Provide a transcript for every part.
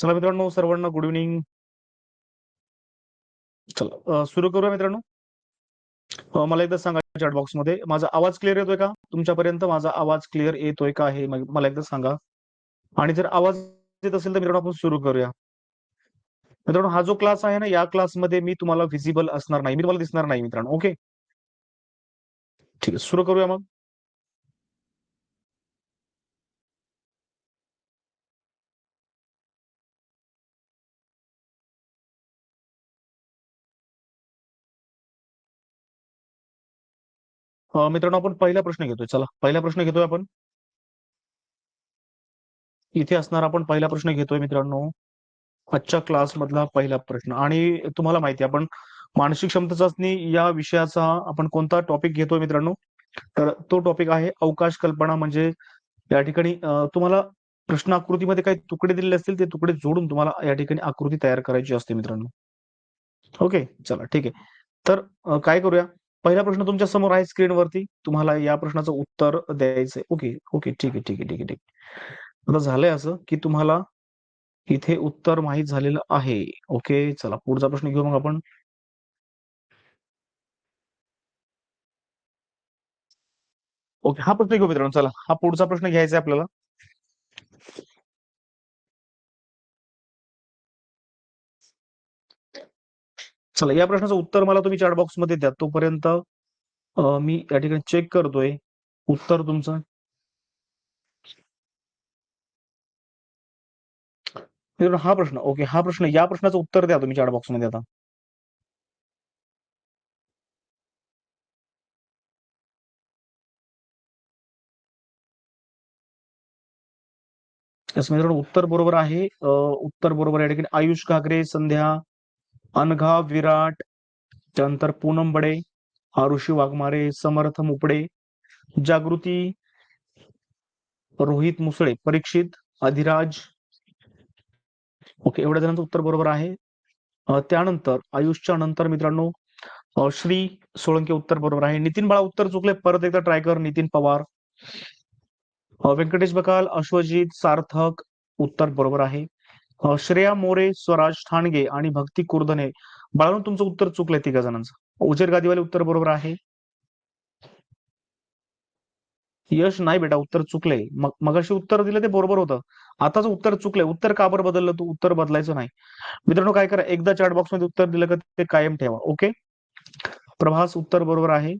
चला मित्रांनो सर्वांना गुड इव्हनिंग चला सुरू करूया मित्रांनो. मला एकदा सांगा चॅट बॉक्समध्ये माझा आवाज क्लिअर येतोय का? तुमच्यापर्यंत माझा आवाज क्लिअर येतोय का हे मला एकदा सांगा. आणि जर आवाज येत असेल तर मित्रांनो आपण सुरू करूया. मित्रांनो हा जो क्लास आहे ना या क्लासमध्ये मी तुम्हाला व्हिजिबल असणार नाही. मी तुम्हाला दिसणार नाही मित्रांनो ओके ठीक आहे सुरू करूया मग. मित्रांनो आपण पहिला प्रश्न घेतोय. चला पहिला प्रश्न घेतोय आपण. इथे असणार आपण पहिला प्रश्न घेतोय मित्रांनो. आजच्या क्लास मधला पहिला प्रश्न. आणि तुम्हाला माहिती आपण मानसिक क्षमता चाचणी या विषयाचा आपण कोणता टॉपिक घेतोय मित्रांनो? तर तो टॉपिक आहे अवकाश कल्पना म्हणजे या ठिकाणी तुम्हाला प्रश्न आकृतीमध्ये काही तुकडे दिलेले असतील ते तुकडे जोडून तुम्हाला या ठिकाणी आकृती तयार करायची असते मित्रांनो. ओके चला ठीक आहे. तर काय करूया? पहिला प्रश्न तुमच्यासमोर आहे स्क्रीनवरती. तुम्हाला या प्रश्नाचं उत्तर द्यायचंय. ओके ओके ठीक आहे ठीक आहे ठीक आहे ठीक आता झालंय असं की तुम्हाला इथे उत्तर माहीत झालेलं आहे. ओके चला पुढचा प्रश्न घेऊ मग आपण. ओके हा प्रश्न घेऊ मित्रांनो चला. हा पुढचा प्रश्न घ्यायचा आहे आपल्याला. चला या प्रश्नाचं उत्तर मला तुम्ही चॅट बॉक्समध्ये द्या. तोपर्यंत मी या ठिकाणी चेक करतोय. उत्तर तुमचं? हा प्रश्न ओके हा प्रश्न या प्रश्नाचं उत्तर द्या तुम्ही चॅट बॉक्समध्ये आता. उत्तर बरोबर आहे. उत्तर बरोबर आहे. या ठिकाणी आयुष घागरे संध्या अनघा विराट त्यानंतर पूनम बडे आरुषी वाघमारे समर्थ मुपडे जागृती रोहित मुसळे परीक्षित अधिराज. ओके एवढ्या जणांचं उत्तर बरोबर आहे. त्यानंतर आयुषच्या नंतर मित्रांनो श्री सोळंके उत्तर बरोबर आहे. नितीन बाळा उत्तर चुकले परत एकदा ट्राय कर नितीन पवार. व्यंकटेश बकाल अश्वजित सार्थक उत्तर बरोबर आहे. श्रेया मोरे स्वराज ठाणगे आणि भक्ती कुर्दने. बाळांनो तुमचं उत्तर चुकलंय तिघा जणांचं. उजेर गादीवाले उत्तर बरोबर आहे. यश नाही बेटा उत्तर चुकलंय. मग मगाशी उत्तर दिलं ते बरोबर होतं. आताच उत्तर चुकलंय. उत्तर का बरं बदललं तू? उत्तर बदलायचं नाही. मित्रांनो काय करा? एकदा चॅट बॉक्समध्ये उत्तर दिलं का ते कायम ठेवा ओके? प्रभास उत्तर बरोबर आहे.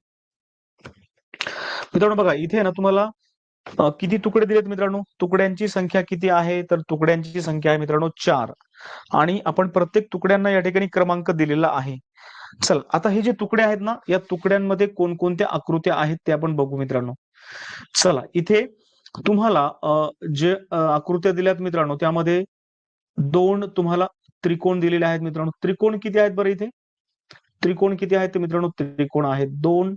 मित्रांनो बघा इथे ना तुम्हाला किती तुकडे दिलेत मित्रांनो? तुकड्यांची संख्या किती आहे? तर तुकड्यांची संख्या आहे मित्रांनो चार. आणि आपण प्रत्येक तुकड्यांना या ठिकाणी क्रमांक दिलेला आहे. चल आता हे जे तुकडे आहेत ना या तुकड्यांमध्ये कोणकोणत्या आकृत्या आहेत ते आपण बघू मित्रांनो. चला इथे तुम्हाला जे आकृत्या दिल्यात मित्रांनो त्यामध्ये दोन तुम्हाला त्रिकोण दिलेले आहेत मित्रांनो. त्रिकोण किती आहेत बरं इथे? त्रिकोण किती आहेत ते मित्रांनो? त्रिकोण आहेत. दोन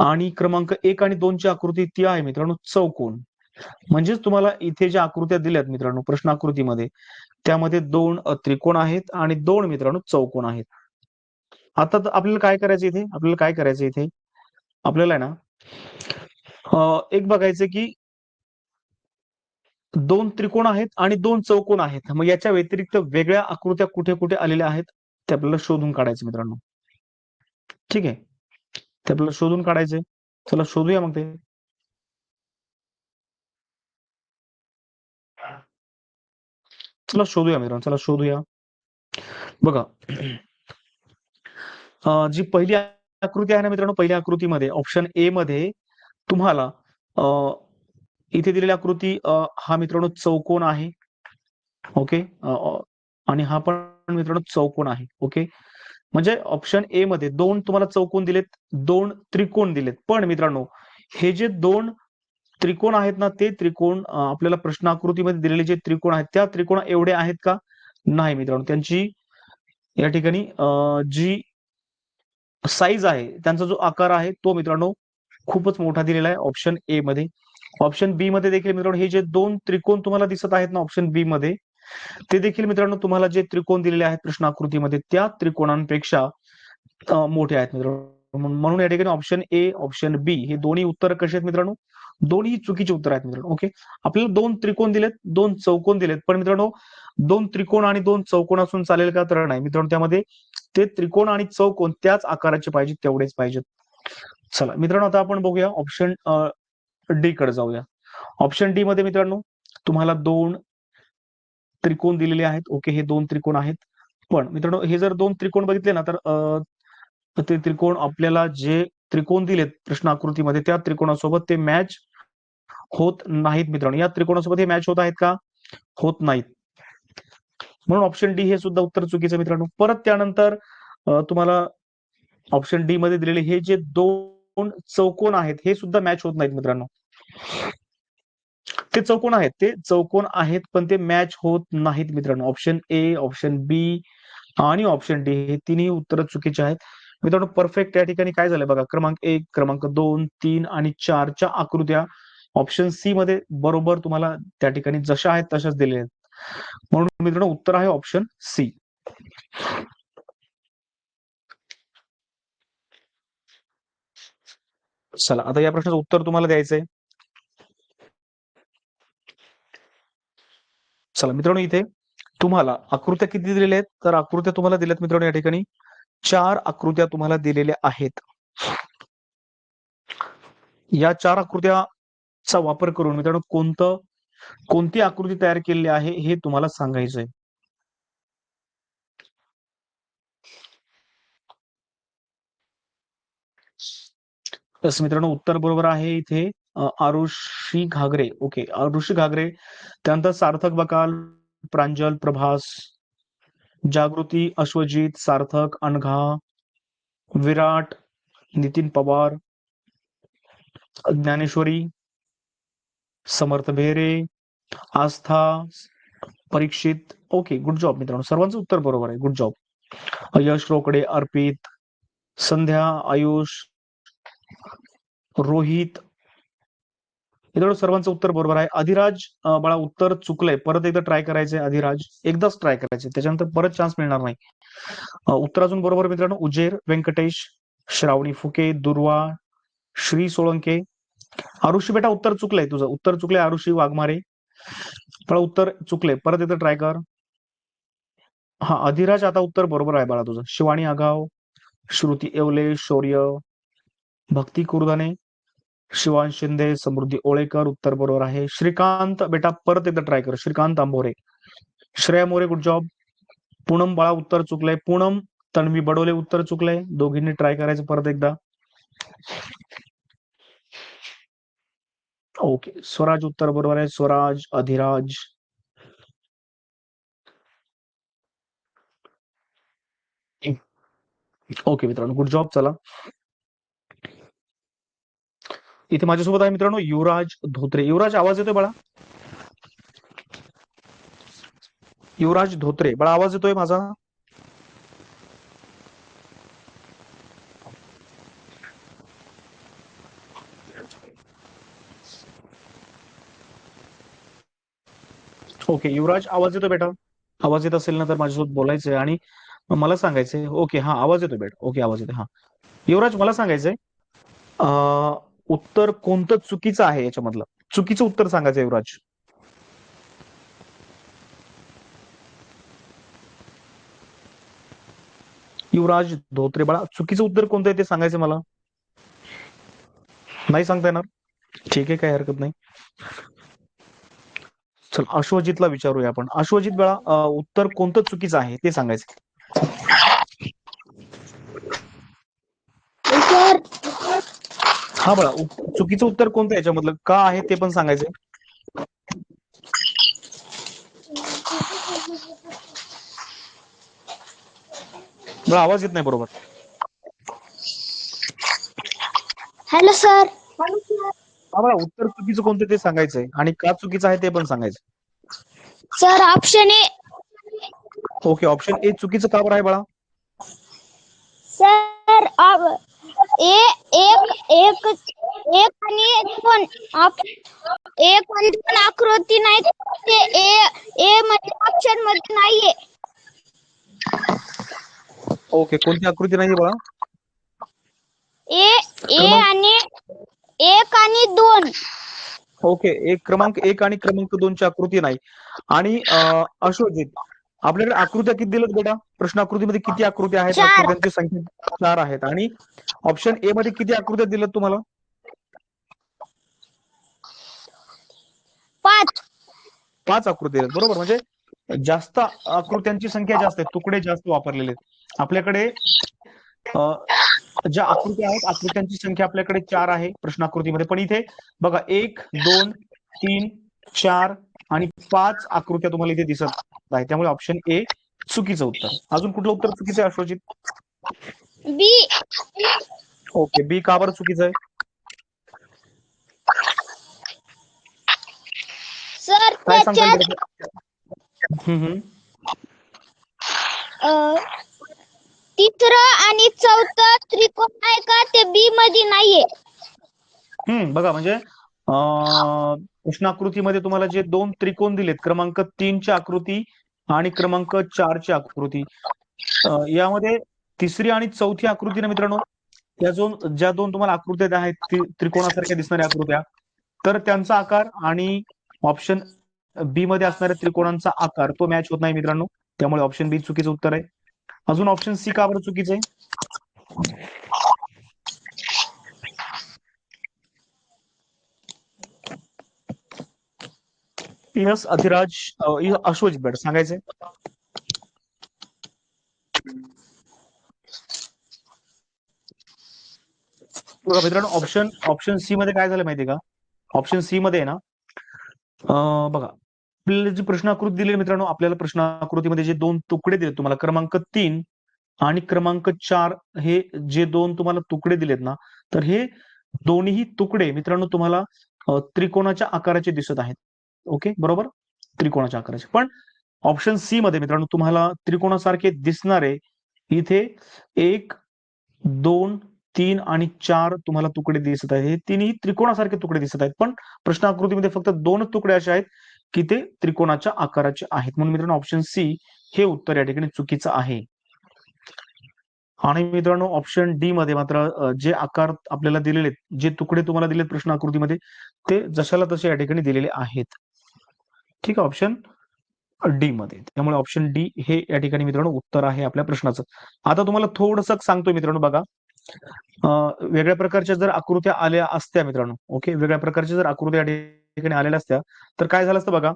आणि क्रमांक एक आणि दोनची आकृती ती आहे मित्रांनो चौकोन. म्हणजेच तुम्हाला इथे ज्या आकृत्या दिल्यात मित्रांनो प्रश्न आकृतीमध्ये त्यामध्ये दोन त्रिकोण आहेत आणि दोन मित्रांनो चौकोन आहेत. आता तर आपल्याला काय करायचं इथे? आपल्याला काय करायचं इथे? आपल्याला आहे ना एक बघायचं की दोन त्रिकोण आहेत आणि दोन चौकोन आहेत. मग याच्या व्यतिरिक्त वेगळ्या आकृत्या कुठे कुठे आलेल्या आहेत ते आपल्याला शोधून काढायचं मित्रांनो. ठीक आहे? ते आपल्याला शोधून काढायचे चला शोधूया मग ते. चला शोधूया मित्रांनो चला शोधूया. बघा. जी पहिली आकृती आहे ना मित्रांनो पहिल्या आकृतीमध्ये ऑप्शन ए मध्ये तुम्हाला इथे दिलेली आकृती हा मित्रांनो चौकोन आहे. ओके? आणि हा पण मित्रांनो चौकोन आहे. ओके? म्हणजे ऑप्शन ए मध्ये दोन तुम्हाला चौकोन दिलेत दोन त्रिकोण दिलेत. पण मित्रांनो हे जे दोन त्रिकोण आहेत ना ते त्रिकोण आपल्याला प्रश्न आकृतीमध्ये दिलेले जे त्रिकोण आहेत त्या त्रिकोण एवढे आहेत का? नाही मित्रांनो. त्यांची या ठिकाणी जी साईज आहे त्यांचा जो आकार आहे तो मित्रांनो खूपच मोठा दिलेला आहे ऑप्शन ए मध्ये. ऑप्शन बी मध्ये देखील मित्रांनो हे जे दोन त्रिकोण तुम्हाला दिसत आहेत ना ऑप्शन बी मध्ये ते देखील मित्रांनो तुम्हाला जे त्रिकोण दिलेले आहेत प्रश्न आकृतीमध्ये त्या त्रिकोणांपेक्षा मोठे आहेत मित्रांनो. म्हणून म्हणून या ठिकाणी ऑप्शन ए ऑप्शन बी हे दोन्ही उत्तर कसे आहेत मित्रांनो? दोन्ही चुकीचे उत्तर आहेत मित्रांनो ओके आपल्याला दोन त्रिकोण दिलेत दोन चौकोन दिलेत. पण मित्रांनो दोन त्रिकोण आणि दोन चौकोन असून चालेल का? तर नाही. मित्रांनो त्यामध्ये ते त्रिकोण आणि चौकोन त्याच आकाराचे पाहिजेत तेवढेच पाहिजेत. चला मित्रांनो आता आपण बघूया ऑप्शन डी कडे जाऊया. ऑप्शन डी मध्ये मित्रांनो तुम्हाला दोन त्रिकोण दिलेले आहेत. ओके हे दोन त्रिकोण आहेत. पण मित्रांनो हे जर दोन त्रिकोण बघितले ना तर ते त्रिकोण आपल्याला जे त्रिकोण दिलेत प्रश्न आकृतीमध्ये त्या त्रिकोणासोबत ते मॅच होत नाहीत मित्रांनो. या त्रिकोणासोबत हे मॅच होत आहेत का? होत नाहीत. म्हणून ऑप्शन डी हे सुद्धा उत्तर चुकीचं मित्रांनो. परत त्यानंतर तुम्हाला ऑप्शन डी मध्ये दिलेले हे जे दोन चौकोन आहेत हे सुद्धा मॅच होत नाहीत मित्रांनो. ते चौकोन आहेत. ते चौकोन आहेत पण ते मॅच होत नाहीत मित्रांनो. ऑप्शन ए ऑप्शन बी आणि ऑप्शन डी हे तिन्ही उत्तर चुकीचे आहेत. मित्रांनो परफेक्ट या ठिकाणी काय झालंय बघा. क्रमांक एक क्रमांक दोन तीन आणि चारच्या आकृत्या ऑप्शन सी मध्ये बरोबर तुम्हाला त्या ठिकाणी जशा आहेत तशाच दिलेल्या आहेत. म्हणून मित्रांनो उत्तर आहे ऑप्शन सी चला आता या प्रश्नाचं उत्तर तुम्हाला द्यायचंय. चला मित्रांनो इथे तुम्हाला आकृत्या किती दिलेल्या आहेत? तर आकृत्या तुम्हाला दिल्यात मित्रांनो या ठिकाणी. चार आकृत्या तुम्हाला दिलेल्या आहेत. या चार आकृत्याचा वापर करून मित्रांनो कोणतं कोणती आकृती तयार केलेली आहे हे तुम्हाला सांगायचंय. तस मित्रांनो उत्तर बरोबर आहे इथे. आरुषी घागरे. ओके आरुषी घागरे. त्यानंतर सार्थक बकाल प्रांजल प्रभास जागृती अश्वजित सार्थक अनघा विराट Nitin Pawar Dnyaneshwari Samarth Bhere Aastha Parikshit. Okay good job मित्रांनो. सर्वांचं उत्तर बरोबर आहे. Good job. यश रोकडे अर्पित संध्या आयुष रोहित हे थोडं सर्वांचं उत्तर बरोबर आहे. अधिराज बाळा उत्तर चुकलंय. परत एकदा ट्राय करायचंय अधिराज. एकदाच ट्राय करायचंय. त्याच्यानंतर परत चान्स मिळणार नाही. उत्तर अजून बरोबर मित्रांनो. उजेर व्यंकटेश श्रावणी फुके दुर्वा श्री सोळंके. आरुषी बेटा उत्तर चुकलंय तुझं. उत्तर चुकलंय आरुषी वाघमारे. बाळा उत्तर चुकलंय. परत एकदा ट्राय कर. हा अधिराज आता उत्तर बरोबर आहे बाळा तुझं. शिवानी आगाव श्रुती येवले शौर्य भक्ती कुरदाने. शिवान शिंदे समृद्धी ओळेकर उत्तर बरोबर आहे. श्रीकांत बेटा परत एकदा ट्राय कर. श्रीकांत आंबोरे. श्रेया मोरे गुड जॉब पूनम बाळा उत्तर चुकलंय. पूनम तन्वी बडोले उत्तर चुकलंय. दोघींनी ट्राय करायचं परत एकदा. ओके. स्वराज उत्तर बरोबर आहे. स्वराज अधिराज. ओके मित्रांनो गुड जॉब चला. इथे माझ्यासोबत आहे मित्रांनो युवराज धोत्रे. युवराज आवाज येतोय बाळा? युवराज धोत्रे. बाळा आवाज येतोय माझा? ओके युवराज आवाज येतो बेटा? आवाज येत असेल ना तर माझ्यासोबत बोलायचंय आणि मला सांगायचंय. ओके हा आवाज येतोय बेटा. ओके आवाज येतो हा. युवराज मला सांगायचंय अं, उत्तर कोणतं चुकीचं आहे याच्यामधलं? चुकीचं उत्तर सांगायचं युवराज. युवराज धोत्रे बाळा चुकीचं उत्तर कोणतं आहे ते सांगायचं मला? नाही सांगता येणार? ठीक आहे काही हरकत नाही. चल अश्वजितला विचारूया आपण. अश्वजित बाळा उत्तर कोणतं चुकीचं आहे ते सांगायचं हा बाळा उ- चुकीचं उत्तर कोणतं याच्यामधलं? का आहे ते पण सांगायचंय. बाळा आवाज येत नाही बरोबर. Hello sir. हा बाळा उत्तर चुकीचं कोणतं ते सांगायचंय आणि का चुकीचं आहे ते पण सांगायचं sir option A. Okay option A चुकीचं का बरं आहे बाळा? सर ए एक एक एक आणि दोन एक आणि दोन आकृती नाही ते ए ए मध्ये ऑप्शनमध्ये नाहीये ओके कोणती आकृती नाहीये बाळा ए ए क्रमांक- आणि एक आणि दोन ओके एक क्रमांक एक आणि क्रमांक दोनची आकृती नाही आणि अं, अश्वजित आपल्याकडे आकृत्या किती दिल्यात बेटा? प्रश्न आकृतीमध्ये किती आकृत्या आहेत. आकृत्यांची संख्या चार आहेत. आणि ऑप्शन ए मध्ये किती आकृत्या दिल्यात तुम्हाला? पाच. पाच आकृती आहेत बरोबर. म्हणजे जास्त आकृत्यांची संख्या जास्त आहे तुकडे जास्त वापरलेले आहेत. आपल्याकडे ज्या आकृत्या आहेत आकृत्यांची संख्या आपल्याकडे चार आहे प्रश्न आकृतीमध्ये पण इथे बघा एक दोन तीन चार आणि पाच आकृत्या तुम्हाला इथे दिसत आहे त्यामुळे ऑप्शन ए चुकीचं उत्तर. अजून कुठलं उत्तर चुकीचं आहे अश्वजित? बी ओके बी का बरं चुकीचं आहे? सर काय सांगता तिसरं आणि चौथं त्रिकोण आहे का? ते बी मध्ये नाहीये. हम्म बघा म्हणजे अं, प्रश्नाकृतीमध्ये तुम्हाला जे दोन त्रिकोण दिलेत क्रमांक तीनची आकृती आणि क्रमांक चारची आकृती. यामध्ये तिसरी आणि चौथी आकृती ना मित्रांनो या दोन ज्या दोन तुम्हाला आकृत्या आहेत त्रिकोणासारख्या दिसणाऱ्या आकृत्या तर त्यांचा आकार आणि ऑप्शन बी मध्ये असणाऱ्या त्रिकोणांचा आकार तो मॅच होत नाही मित्रांनो. त्यामुळे ऑप्शन बी चुकीचं उत्तर आहे. अजून ऑप्शन सी का बरं चुकीचं आहे? यस अधिराज अश्वज अश्वजित बेड सांगायचंय. मित्रांनो ऑप्शन ऑप्शन सी मध्ये काय झालं माहितीये का? ऑप्शन सी मध्ये आहे ना बघा. आपल्याला जी प्रश्नाकृती दिली मित्रांनो आपल्याला प्रश्नाकृतीमध्ये जे दोन तुकडे दिले तुम्हाला क्रमांक तीन आणि क्रमांक चार हे जे दोन तुम्हाला तुकडे दिलेत ना तर हे दोन्ही तुकडे मित्रांनो तुम्हाला त्रिकोणाच्या आकाराचे दिसत आहेत. ओके बरोबर? त्रिकोणाच्या आकाराचे. पण ऑप्शन सी मध्ये मित्रांनो तुम्हाला त्रिकोणासारखे दिसणारे इथे एक दोन तीन आणि चार तुम्हाला तुकडे दिसत आहेत. हे तिन्ही त्रिकोणासारखे तुकडे दिसत आहेत. पण प्रश्न आकृतीमध्ये फक्त दोन तुकडे असे आहेत की ते त्रिकोणाच्या आकाराचे आहेत. म्हणून मित्रांनो ऑप्शन सी हे उत्तर या ठिकाणी चुकीचं आहे. आणि मित्रांनो ऑप्शन डी मध्ये मात्र जे आकार आपल्याला दिलेले आहेत, जे तुकडे तुम्हाला दिलेत प्रश्न आकृतीमध्ये ते जशाला तसे या ठिकाणी दिलेले आहेत. ठीक आहे ऑप्शन डी मध्ये. त्यामुळे ऑप्शन डी हे या ठिकाणी मित्रांनो उत्तर आहे आपल्या प्रश्नाचं. आता तुम्हाला थोडस सांगतोय मित्रांनो बघा. वेगळ्या प्रकारच्या जर आकृत्या आल्या असत्या मित्रांनो ओके वेगळ्या प्रकारच्या जर आकृत्या या ठिकाणी आलेल्या असत्या तर काय झालं असतं बघा?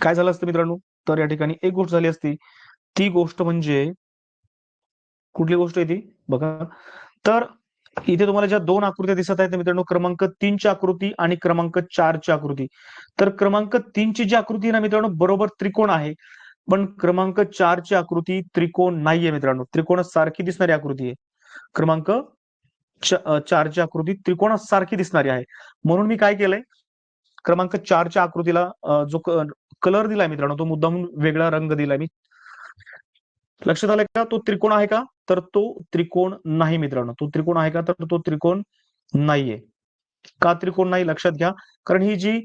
काय झालं असतं मित्रांनो? तर या ठिकाणी एक गोष्ट झाली असती. ती गोष्ट म्हणजे कुठली गोष्ट आहे ती? बघा. तर इथे तुम्हाला ज्या दोन आकृत्या दिसत आहेत मित्रांनो क्रमांक तीनची आकृती आणि क्रमांक चारची आकृती. तर क्रमांक तीनची जी आकृती आहे ना मित्रांनो बरोबर त्रिकोण आहे. पण क्रमांक चारची आकृती त्रिकोण नाहीये मित्रांनो. त्रिकोणासारखी दिसणारी आकृती आहे. क्रमांक चारची आकृती त्रिकोणासारखी दिसणारी आहे. म्हणून मी काय केलंय क्रमांक चारच्या आकृतीला जो कलर दिलाय मित्रांनो तो मुद्दाम वेगळा रंग दिलाय मी. लक्षात आलंय का? तो त्रिकोण आहे का? तर तो त्रिकोण नाही मित्रांनो. तो त्रिकोण आहे का? तर तो त्रिकोण नाहीये. का त्रिकोण नाही? लक्षात घ्या. कारण ही जी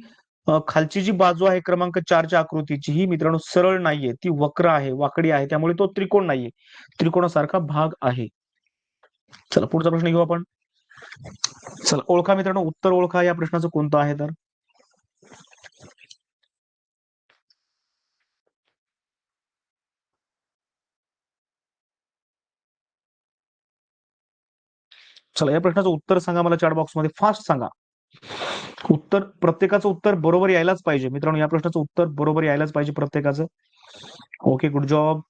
खालची जी बाजू आहे क्रमांक चारच्या आकृतीची ही मित्रांनो सरळ नाहीये. ती वक्र आहे वाकडी आहे. त्यामुळे तो त्रिकोण नाहीये. त्रिकोणासारखा भाग आहे. चला पुढचा प्रश्न घेऊ आपण. चला ओळखा मित्रांनो. उत्तर ओळखा. या प्रश्नाचं कोणतं आहे तर? चला या प्रश्नाचं उत्तर सांगा मला चॅट बॉक्समध्ये. फास्ट सांगा. उत्तर प्रत्येकाचं उत्तर बरोबर यायलाच पाहिजे. मित्रांनो या प्रश्नाचं उत्तर बरोबर यायलाच पाहिजे प्रत्येकाचं. Okay good job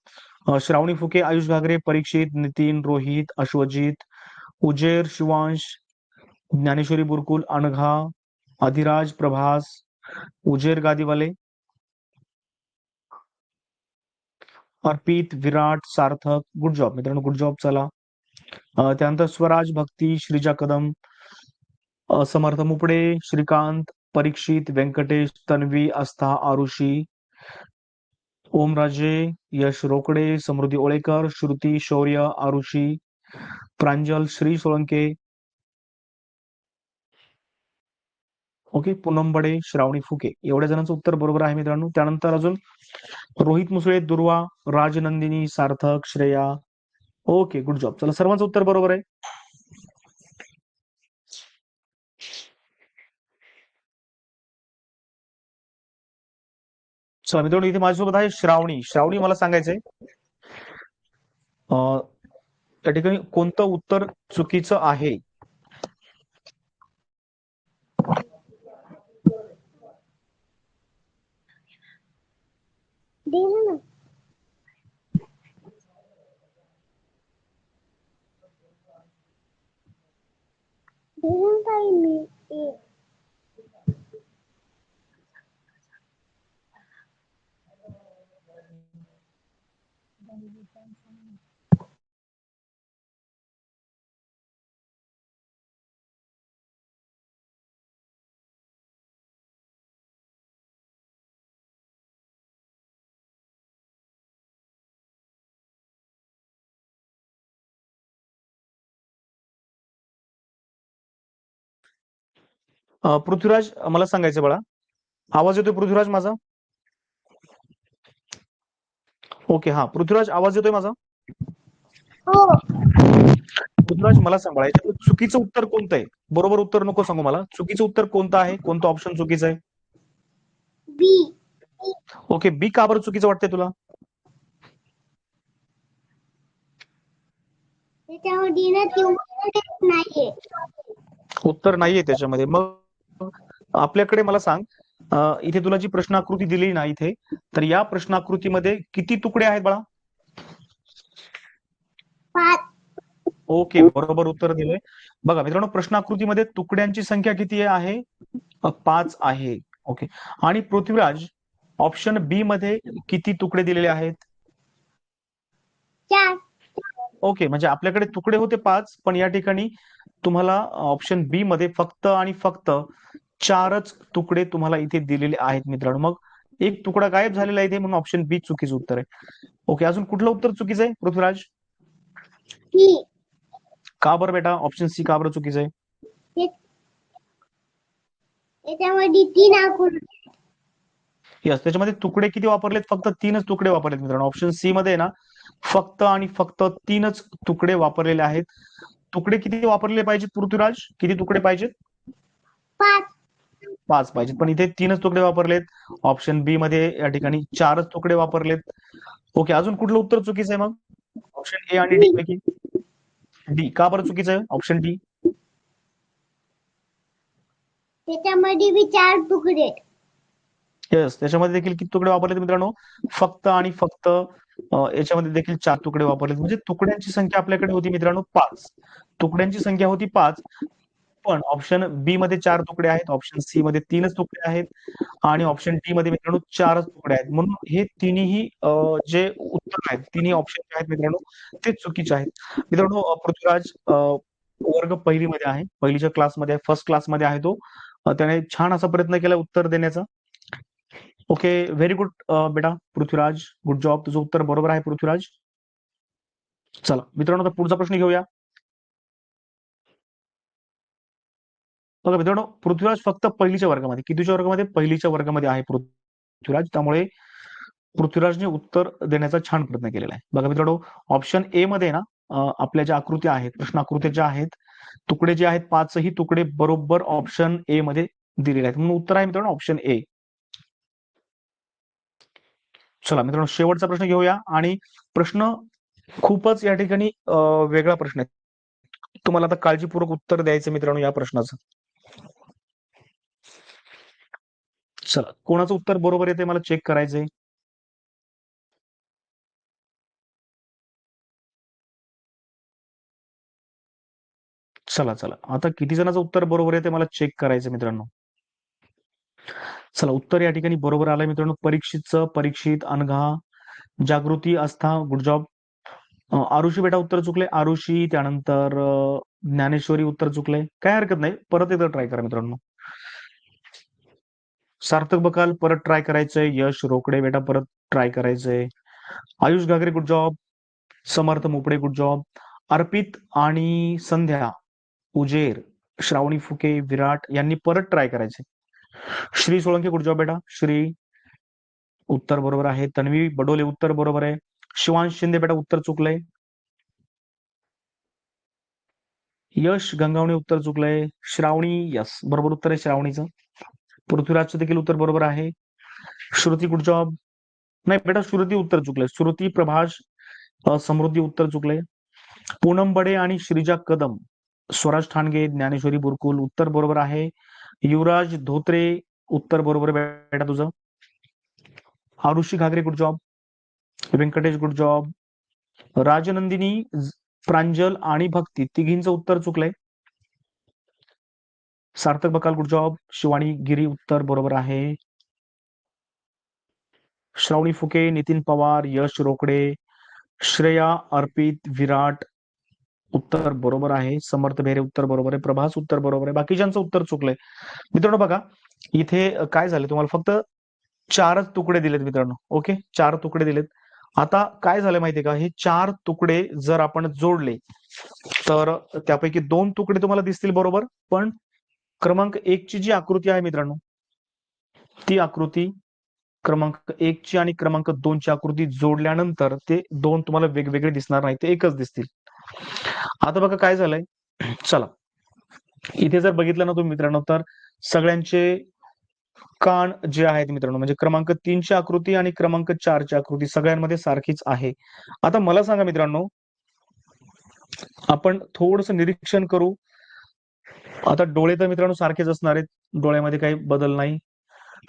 Shravani Phuke Ayush Ghagare Parikshit Nitin Rohit Ashwajit Ujer Shivansh Dnyaneshwari Burkul Anagha Adhiraj Prabhas Ujer Gadiwale Arpit Virat Sarthak good job मित्रांनो गुड जॉब चला. त्यानंतर स्वराज भक्ती श्रीजा कदम समर्थ मुपडे श्रीकांत परीक्षित व्यंकटेश तन्वी आस्था आरुषी ओमराजे यश रोकडे समृद्धी ओळेकर श्रुती शौर्य आरुषी प्रांजल श्री सोळंके ओके पूनम बडे श्रावणी फुके. एवढ्या जणांचं उत्तर बरोबर आहे मित्रांनो. त्यानंतर अजून Rohit Musale Durva Rajnandini Sarthak Shreya okay good job. चला सर्वांचं उत्तर बरोबर आहे. चला मित्रांनो इथे माझ्यासोबत आहे श्रावणी. श्रावणी मला सांगायचंय. त्या ठिकाणी कोणतं उत्तर चुकीचं आहे? दिलं ना दिलं ताई मी पृथ्वीराज मला सांगायचं बाळा. आवाज येतोय पृथ्वीराज माझा? ओके हा. पृथ्वीराज आवाज येतोय माझा? हो. पृथ्वीराज मला सांग चुकीचं उत्तर कोणतं आहे? बरोबर उत्तर नको सांगू मला. चुकीचं उत्तर कोणतं आहे? कोणतं ऑप्शन चुकीचं आहे? बी ओके बी का बरं चुकीचं वाटतंय तुला? उत्तर नाहीये त्याच्यामध्ये. मग आपल्याकडे मला सांग इथे तुला जी प्रश्नाकृती दिली ना इथे तर या प्रश्नाकृतीमध्ये किती तुकडे आहेत बाळा? ओके बरोबर उत्तर दिलंय. बघा मित्रांनो प्रश्नाकृतीमध्ये तुकड्यांची संख्या किती आहे? पाच आहे. ओके. आणि पृथ्वीराज ऑप्शन बी मध्ये किती तुकडे दिलेले आहेत? ओके म्हणजे आपल्याकडे तुकडे होते पाच पण या ठिकाणी तुम्हाला ऑप्शन बी मध्ये फक्त आणि फक्त चारच तुकडे तुम्हाला इथे दिलेले आहेत मित्रांनो. मग एक तुकडा गायब झालेला आहे इथे म्हणून ऑप्शन बी चुकीचं उत्तर आहे. ओके अजून कुठलं उत्तर चुकीचं आहे पृथ्वीराज? सी का बरं बेटा? ऑप्शन सी का बरं चुकीचं आहे? यस त्याच्यामध्ये तुकडे किती वापरलेत? फक्त तीनच तुकडे वापरलेत मित्रांनो. ऑप्शन सी मध्ये ना फक्त आणि फक्त तीनच तुकडे वापरलेले आहेत. तुकडे किती वापरले पाहिजेत पृथ्वीराज? किती तुकडे पाहिजेत? पाच. पाच पाहिजेत. पण इथे तीनच तुकडे वापरलेत. ऑप्शन बी मध्ये या ठिकाणी चारच तुकडे वापरलेत. ओके अजून कुठलं उत्तर चुकीचं आहे मग? ऑप्शन ए आणि डी पैकी. डी का बरं चुकीचं आहे? ऑप्शन डी त्याच्यामध्ये चार तुकडे येस त्याच्यामध्ये देखील किती तुकडे वापरलेत मित्रांनो? फक्त आणि फक्त याच्यामध्ये देखील चार तुकडे वापरले म्हणजे तुकड्यांची संख्या आपल्याकडे होती मित्रांनो पाच. तुकड्यांची संख्या होती पाच. पण ऑप्शन बी मध्ये चार तुकडे आहेत ऑप्शन सी मध्ये तीनच तुकडे आहेत आणि ऑप्शन डी मध्ये मित्रांनो चारच तुकडे आहेत. म्हणून हे तिन्ही जे उत्तर आहेत तिन्ही ऑप्शन जे आहेत मित्रांनो ते चुकीचे आहेत. मित्रांनो पृथ्वीराज वर्ग वर्ग पहिलीमध्ये आहे. पहिलीच्या क्लासमध्ये फर्स्ट क्लासमध्ये आहे तो. त्याने छान असा प्रयत्न केला उत्तर देण्याचा. ओके व्हेरी गुड बेटा पृथ्वीराज गुड जॉब तुझं उत्तर बरोबर आहे पृथ्वीराज. चला मित्रांनो आता पुढचा प्रश्न घेऊया. बघा मित्रांनो पृथ्वीराज फक्त पहिलीच्या वर्गामध्ये कितीच्या वर्गामध्ये? पहिलीच्या वर्गामध्ये आहे पृथ्वीराज. त्यामुळे पृथ्वीराजने उत्तर देण्याचा छान प्रयत्न केलेला आहे. बघा मित्रांनो ऑप्शन ए मध्ये ना आपल्या ज्या आकृत्या आहेत प्रश्नाकृत्या ज्या आहेत तुकडे जे आहेत पाचही तुकडे बरोबर ऑप्शन ए मध्ये दिलेले आहेत. म्हणून उत्तर आहे मित्रांनो ऑप्शन ए चला मित्रांनो शेवटचा प्रश्न घेऊया आणि प्रश्न खूपच या ठिकाणी वेगळा प्रश्न आहे. तुम्हाला आता काळजीपूर्वक उत्तर द्यायचं मित्रांनो या प्रश्नाचं. चला कोणाचं उत्तर बरोबर येते मला चेक करायचंय? चला चला. आता किती जणांचं उत्तर बरोबर येते मला चेक करायचं मित्रांनो. चला उत्तर या ठिकाणी बरोबर आलंय मित्रांनो. परीक्षितचं परीक्षित अनघा जागृती आस्था गुड जॉब आरुषी बेटा उत्तर चुकले आरुषी त्यानंतर ज्ञानेश्वरी उत्तर चुकले काय हरकत नाही. परत एकदा ट्राय करा मित्रांनो. सार्थक बकाल परत ट्राय करायचंय. यश रोकडे बेटा परत ट्राय करायचंय. Ayush Ghagare good job Samarth Mopade good job Arpit आणि संध्या उजेर श्रावणी फुके विराट यांनी परत ट्राय करायचे श्री सोळंकी गुड जॉब बेटा श्री उत्तर बरोबर आहे तन्वी बडोले उत्तर बरोबर आहे शिवांश शिंदे बेटा उत्तर चुकलंय यश गंगावणे उत्तर चुकलंय श्रावणी यस बरोबर उत्तर आहे श्रावणीचं पृथ्वीराजचं देखील उत्तर बरोबर आहे श्रुती गुड जॉब नाही बेटा श्रुती उत्तर चुकलंय श्रुती प्रभाष समृद्धी उत्तर चुकलंय पूनम बडे आणि श्रीजा कदम स्वराज ठाणगे ज्ञानेश्वरी बुरकुल उत्तर बरोबर आहे युवराज धोत्रे उत्तर बरोबर बेटा तुझं. Arushi Ghagare good job Venkatesh good job Rajnandini Pranjal आणि भक्ती तिघींचं उत्तर चुकलंय. सार्थक बकाल गुड जॉब शिवानी गिरी उत्तर बरोबर आहे. श्रावणी फुके नितीन पवार यश रोकडे श्रेया अर्पित विराट उत्तर बरोबर आहे समर्थ भेरे उत्तर बरोबर आहे प्रभास उत्तर बरोबर आहे बाकीच्यांचं उत्तर चुकलंय. मित्रांनो बघा इथे काय झालं तुम्हाला? फक्त चारच तुकडे दिलेत मित्रांनो ओके? चार तुकडे दिलेत. आता काय झालं माहितीये का? हे चार तुकडे जर आपण जोडले तर त्यापैकी दोन तुकडे तुम्हाला दिसतील बरोबर पण क्रमांक एक ची जी आकृती आहे मित्रांनो ती आकृती क्रमांक एक ची आणि क्रमांक दोनची आकृती जोडल्यानंतर ते दोन तुम्हाला वेगवेगळे दिसणार नाही ते एकच दिसतील. आता बघा काय झालंय. चला. इथे जर बघितलं ना तुम्ही मित्रांनो तर सगळ्यांचे कान जे आहेत मित्रांनो म्हणजे क्रमांक तीनची आकृती आणि क्रमांक चारची आकृती सगळ्यांमध्ये सारखीच आहे. आता मला सांगा मित्रांनो आपण थोडस निरीक्षण करू. आता डोळे तर मित्रांनो सारखेच असणार आहेत डोळ्यामध्ये काही बदल नाही.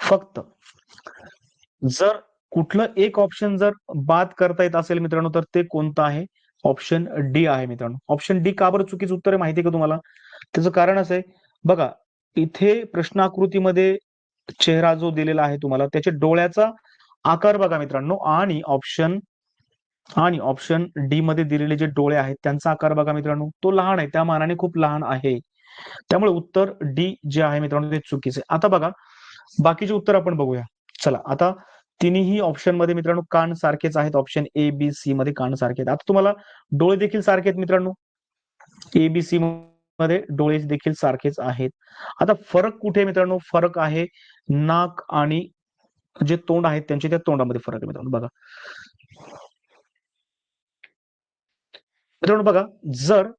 फक्त जर कुठलं एक ऑप्शन जर बाद करता येत असेल मित्रांनो तर ते कोणतं आहे? ऑप्शन डी आहे मित्रांनो. ऑप्शन डी का बरं चुकीचं उत्तर आहे माहिती आहे का तुम्हाला? त्याचं कारण असं आहे बघा इथे प्रश्नाकृतीमध्ये चेहरा जो दिलेला आहे तुम्हाला त्याच्या डोळ्याचा आकार बघा मित्रांनो आणि ऑप्शन आणि ऑप्शन डी मध्ये दिलेले जे डोळे आहेत त्यांचा आकार बघा मित्रांनो तो लहान आहे त्या मानाने खूप लहान आहे. त्यामुळे उत्तर डी जे आहे मित्रांनो ते चुकीचे आता बघा बाकीचे उत्तर आपण बघूया. चला आता तिन्ही ऑप्शनमध्ये मित्रांनो कान सारखेच आहेत. ऑप्शन ए बी सी मध्ये कान सारखे आहेत. आता तुम्हाला डोळे देखील सारखे आहेत मित्रांनो. ए बी सी मध्ये डोळे देखील सारखेच आहेत. आता फरक कुठे मित्रांनो? फरक आहे नाक आणि जे तोंड आहेत त्यांचे त्या तोंडामध्ये फरक आहे मित्रांनो. बघा. मित्रांनो बघा. जर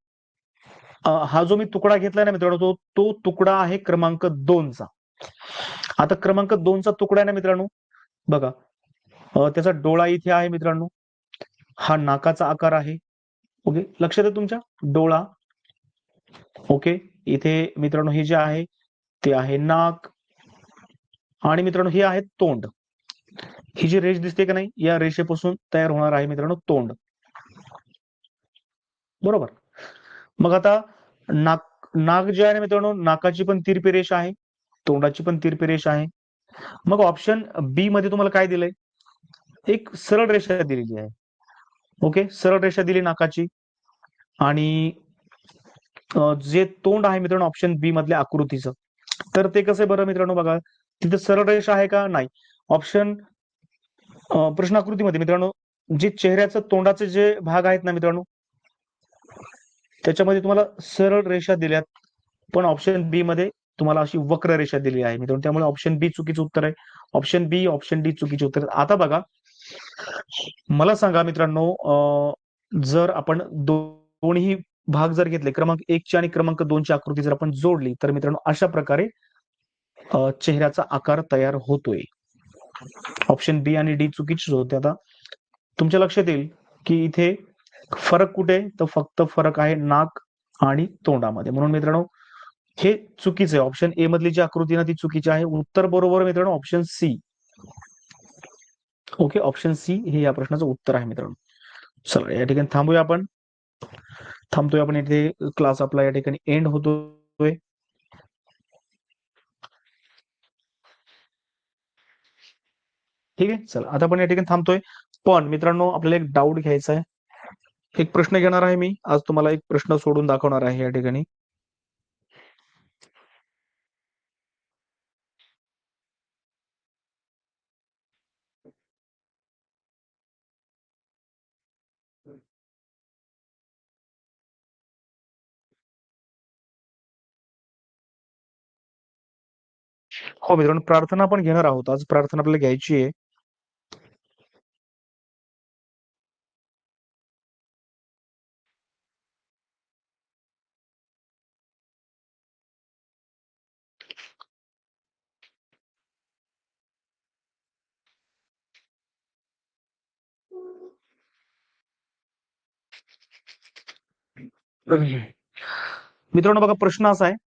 हा जो मी तुकडा घेतलाय ना मित्रांनो तो तो तुकडा आहे क्रमांक दोनचा. आता क्रमांक दोनचा तुकडा आहे ना मित्रांनो बघा त्याचा डोळा इथे आहे मित्रांनो. हा नाकाचा आकार आहे. ओके लक्षात आहे तुमच्या? डोळा. ओके इथे मित्रांनो हे जे आहे ते आहे नाक. आणि मित्रांनो हे आहे तोंड. ही जी रेष दिसते का नाही या रेषेपासून तयार होणार आहे मित्रांनो तोंड. बरोबर? मग आता नाक नाक जे आहे ना मित्रांनो नाकाची पण तिरपी रेष आहे तोंडाची पण तिरपी रेष आहे. मग ऑप्शन बी मध्ये तुम्हाला काय दिलंय? एक सरळ रेषा दिलेली आहे. ओके सरळ रेषा दिली नाकाची. आणि जे तोंड आहे मित्रांनो ऑप्शन बी मधल्या आकृतीचं. तर ते कसं आहे बरं मित्रांनो बघा? तिथे सरळ रेषा आहे का? नाही. ऑप्शन प्रश्नाकृतीमध्ये मित्रांनो जे चेहऱ्याचं तोंडाचे जे भाग आहेत ना मित्रांनो त्याच्यामध्ये तुम्हाला सरळ रेषा दिल्यात. पण ऑप्शन बी मध्ये तुम्हाला अशी वक्र रेषा दिली आहे. मित्रांनो त्यामुळे ऑप्शन बी चुकीचं उत्तर आहे. ऑप्शन बी ऑप्शन डी चुकीचे उत्तर आता बघा मला सांगा मित्रांनो अं, जर आपण दोन्ही भाग जर घेतले क्रमांक एकची आणि क्रमांक दोनची आकृती जर आपण जोडली तर मित्रांनो अशा प्रकारे चेहऱ्याचा आकार तयार होतोय. ऑप्शन बी आणि डी चुकीचेच होते. आता तुमच्या लक्षात येईल की इथे फरक कुठे तर फक्त फरक आहे नाक आणि तोंडामध्ये. म्हणून मित्रांनो हे चुकीचं आहे. ऑप्शन ए मधली जी आकृती ना ती चुकीची आहे. उत्तर बरोबर मित्रांनो option C okay option C हे या प्रश्नाचं उत्तर आहे मित्रांनो. चला या ठिकाणी थांबूया आपण. थांबतोय आपण इथे क्लास आपला या ठिकाणी एंड होतोय. ठीक आहे? चला आता आपण या ठिकाणी थांबतोय. पण मित्रांनो आपल्याला एक डाऊट घ्यायचा आहे. एक प्रश्न घेणार आहे मी. आज तुम्हाला एक प्रश्न सोडून दाखवणार आहे या ठिकाणी. हो मित्रांनो प्रार्थना आपण घेणार आहोत. आज प्रार्थना आपल्याला घ्यायची आहे. मित्रांनो बघा प्रश्न असा आहे.